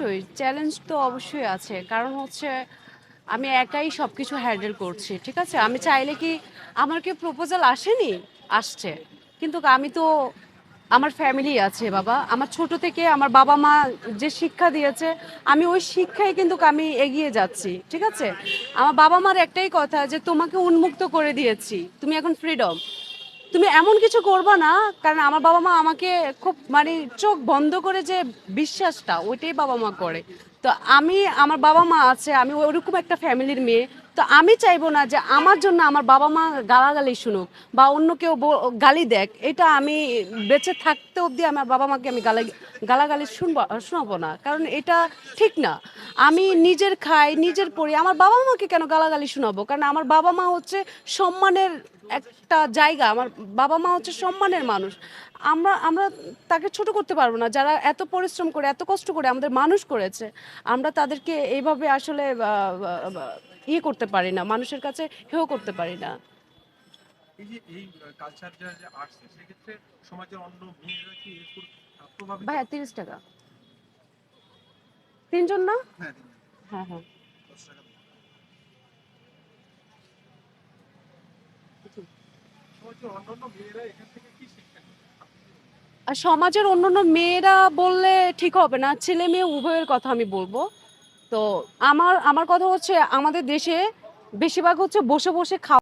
অবশ্যই চ্যালেঞ্জ তো অবশ্যই আছে। কারণ হচ্ছে, আমি একাই সব কিছু হ্যান্ডেল করছি, ঠিক আছে? আমি চাইলে কি আমার কি প্রপোজাল আসেনি? আসছে। কিন্তু আমি তো, আমার ফ্যামিলি আছে, বাবা। আমার ছোট থেকে আমার বাবা মা যে শিক্ষা দিয়েছে, আমি ওই শিক্ষায় কিন্তু আমি এগিয়ে যাচ্ছি, ঠিক আছে? আমার বাবা মার একটাই কথা যে, তোমাকে উন্মুক্ত করে দিয়েছি। তুমি এখন ফ্রিডম তুমি এমন কিছু করবা না, কারণ আমার বাবা মা আমাকে খুব মানে চোখ বন্ধ করে যে বিশ্বাসটা, ওইটাই বাবা মা করে। তো আমি, আমার বাবা মা আছে, আমি ওরকম একটা ফ্যামিলির মেয়ে। তো আমি চাইব না যে আমার জন্য আমার বাবা মা গালাগালি শুনুক বা অন্য কেউ গালি দেখ। এটা আমি বেঁচে থাকতে অবধি আমার বাবা মাকে আমি গালা গালাগালি শুনব, শোনাবো না। কারণ এটা ঠিক না। আমি নিজের খাই, নিজের পড়ি, আমার বাবা মাকে কেন গালাগালি শোনাবো? কারণ আমার বাবা মা হচ্ছে সম্মানের একটা জায়গা। আমার বাবা মা হচ্ছে সম্মানের মানুষ। আমরা আমরা তাকে ছোট করতে পারব না। যারা এত পরিশ্রম করে, এত কষ্ট করে আমাদের মানুষ করেছে আমরা তাদেরকে এইভাবে আসলে ইয়ে করতে পারি না মানুষের কাছে হেও করতে পারি না। এই কালচার যে আসছে সেক্ষেত্রে সমাজের অন্য মেয়েরা কি এর উপর প্রভাবিত ভাইয়া তিরিশ টাকা। তিনজন না? হ্যাঁ হ্যাঁ হ্যাঁ। অন্যান্য মেয়েরা এখান? আর সমাজের অন্য মেয়েরা বললে ঠিক হবে না। ছেলে মেয়ে উভয়ের কথা আমি বলব। তো আমার আমার কথা হচ্ছে আমাদের দেশে বেশিরভাগ হচ্ছে বসে বসে খাওয়া